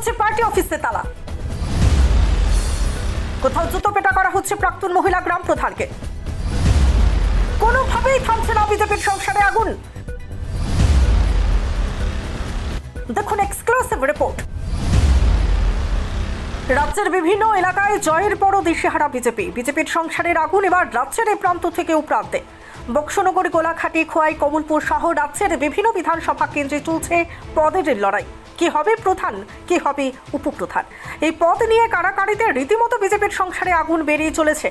হচ্ছে পার্টি অফিসে তালা। কোথাও জুতো পেটা করা হচ্ছে প্রাক্তন মহিলা গ্রাম প্রধানকে। কোনোভাবেই থামছে না বিজেপির সংসারে আগুন। দেখুন এক্সক্লুসিভ রিপোর্ট রাজ্যের বিভিন্ন এলাকায় জয়ের বড় দিশেহারা বিজেপি। বিজেপির সংসারের আগুন এবার রাজ্যের এই প্রান্ত থেকে ও প্রান্তে বক্সনগর, গোলাঘাটি, খোয়াই, কমলপুর সহ রাজ্যের বিভিন্ন বিধানসভা কেন্দ্রে চলছে পদের লড়াই। কি হবে প্রধান, কি হবে উপপ্রধান? এই পদ নিয়ে কারাকারিতে রীতিমতো বিজেপির সংসারে আগুন বেরিয়ে চলেছে।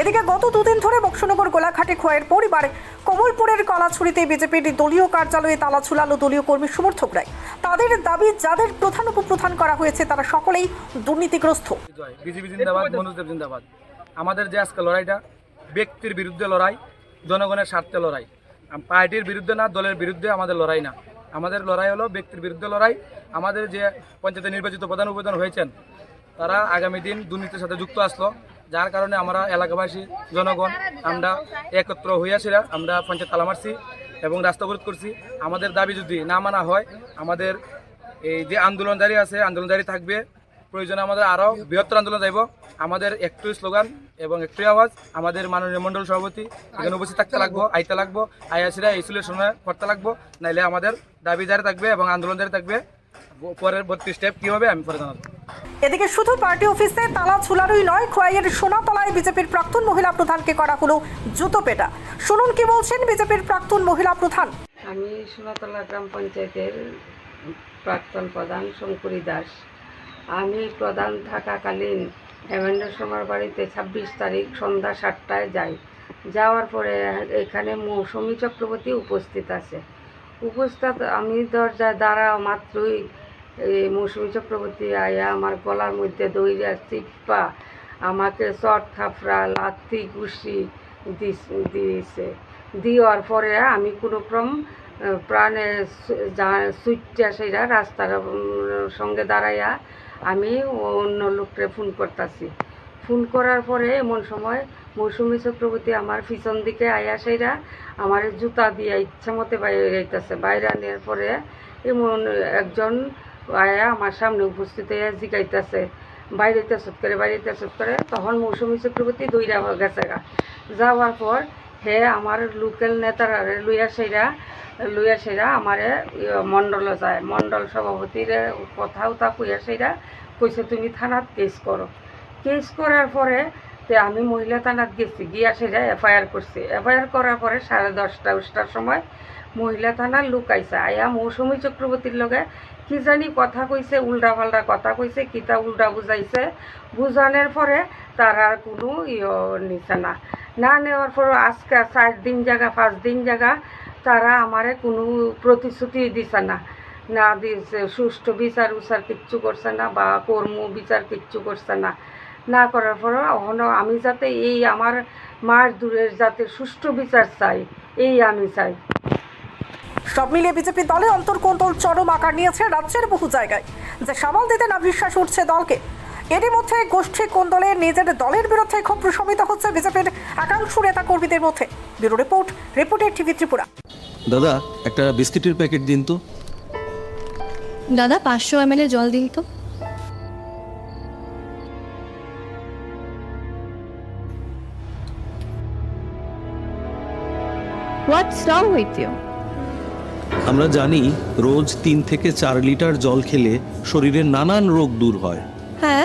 এদিকে গত দুদিন ধরে বক্সনগর গোলাঘাটে খোয়াইয়ের পরিবারে কমলপুরের কলাছড়িতে বিজেপির দলীয় কার্যালয়ে তালা ঝুলালো দলীয় কর্মী সমর্থকরাই। তাদের দাবি, যাদের প্রধান উপপ্রধান করা হয়েছে, তারা সকলেই দুর্নীতিগ্রস্ত। বিজেপি জিন্দাবাদ আমাদের যে আজকে লড়াইটা, ব্যক্তির বিরুদ্ধে লড়াই, জনগণের স্বার্থে লড়াই। পার্টির বিরুদ্ধে না, দলের বিরুদ্ধে আমাদের লড়াই না। আমাদের লড়াই হলো, ব্যক্তির বিরুদ্ধে লড়াই। আমাদের যে পঞ্চায়েতে নির্বাচিত প্রধান উপদান হয়েছেন, তারা আগামী দিন দুর্নীতির সাথে যুক্ত আসলো, যার কারণে আমরা এলাকাবাসী, জনগণ, আমরা একত্র হইয়াছিলা, আমরা পঞ্চায়েত তালা মারছি এবং রাস্তা অবরোধ করছি। আমাদের দাবি যদি না মানা হয়, আমাদের এই যে আন্দোলনকারী আছে আন্দোলনকারী থাকবে। প্রয়োজনে আমাদের আরও বৃহত্তর আন্দোলন যাইব। আমাদের একটু স্লোগান এবং একটু আওয়াজ আমাদের মাননীয় মণ্ডল সভাপতি এখানে উপস্থিত থাকতে লাগবো আইতে লাগবো আইয়াসিরা এই সময় করতে লাগবো নাইলে আমাদের দাবি জারি থাকবে এবং আন্দোলন জারি থাকবে। পরবর্তী স্টেপ কী হবে আমি পরে জানাব। এদিকে শুধু পার্টি অফিসে তালা ঝুলানোই নয় খোয়াইয়ের সোনাতলায় বিজেপির প্রাক্তন মহিলা প্রধানকে করা হলো জুতো পেটা। শুনুন কি বলছেন বিজেপির প্রাক্তন মহিলা প্রধান? আমি সোনাতলা গ্রাম পঞ্চায়েতের প্রাক্তন প্রধান শঙ্করী দাস। আমি প্রধান থাকাকালীন হেমেন্দ্র শর্মার বাড়িতে ছাব্বিশ তারিখ সন্ধ্যা সাতটায় যাই। যাওয়ার পরে এখানে মৌসুমী চক্রবর্তী উপস্থিত আছে। উপস্থিত আমি দরজায় দাঁড়া মাত্রই এই মৌসুমী চক্রবর্তী আয়া আমার গলার মধ্যে দইরা চিপ্পা আমাকে চট থাপড়া লাথি, ঘুষি দিয়েছে। দেওয়ার পরে আমি কোনো ক্রম, প্রাণে সুইটটা সেটা রাস্তার সঙ্গে দাঁড়াইয়া আমি অন্য লোককে ফোন করতেছি। ফোন করার পরে এমন সময় মৌসুমী চক্রবর্তী আমার পিছন দিকে আয়া সেরা আমার জুতা দিয়ে ইচ্ছা মতো বাইরে যাইতেছে। বাইরে আনার পরে এমন একজন আয়া আমার সামনে উপস্থিত হয়ে জিগাইতেছে। বাইরেতে সুত করে বাইরেতে সুত করে। তখন মৌসুমী চক্রবর্তী দইরা গেছে গা। যাওয়ার পর হে আমার লোকাল নেতারা লুইয়া সেরা লুইয়া সেরা আমারে মণ্ডল যায়। মণ্ডল সভাপতির কথা উতা কইয়া সেরা, কইছে, তুমি থানাত কেস করো। কেস করার পরে তে আমি মহিলা থানাত গেছি, গিয়া সেরা এফআইআর করছি। এফআইআর করার পরে সাড়ে দশটা দশটার সময় মহিলা থানার লোক আইসা আয়া মৌসুমী চক্রবর্তীর লগে কি জানি কথা কইছে উল্টা পাল্টা কথা কইছে, কিতা উল্টা বুঝাইছে। বুঝানোর পরে তার আর কোনো ইয়ে নিছে না। না নেওয়ার পর আজকে চার দিন জায়গা, পাঁচ দিন জায়গা তারা আমারে কোনো প্রতিশ্রুতি দিছে না। না দিয়েছে, সুষ্ঠু বিচার উচার কিচ্ছু করছে না বা কর্ম বিচার কিচ্ছু করছে না। না করার পর এখনও আমি যাতে এই আমার মার দূরের যাতে সুষ্ঠু বিচার চাই, এই আমি চাই। সব মিলিয়ে বিজেপি দলে অন্তর্কোন্তল চরম আকার নিয়েছে রাজ্যের বহু জায়গায়। যে সামাল দিতে না বিশ্বাস উঠছে দলকে। এরই মধ্যে গোষ্ঠী কোন্দলে নিজের দলের বিরুদ্ধে ক্ষোভ প্রশমিত হচ্ছে বিজেপির একাংশ নেতা কর্মীদের মধ্যে? ব্যুরো রিপোর্ট রিপোর্টের টিভি ত্রিপুরা। দাদা একটা বিস্কিটের প্যাকেট দিন তো। দাদা পাঁচশো এম জল দিন তো। হোয়াটস রং উইথ ইউ আমরা জানি রোজ তিন থেকে চার লিটার জল খেলে শরীরের নানান রোগ দূর হয়। হ্যাঁ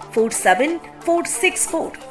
47464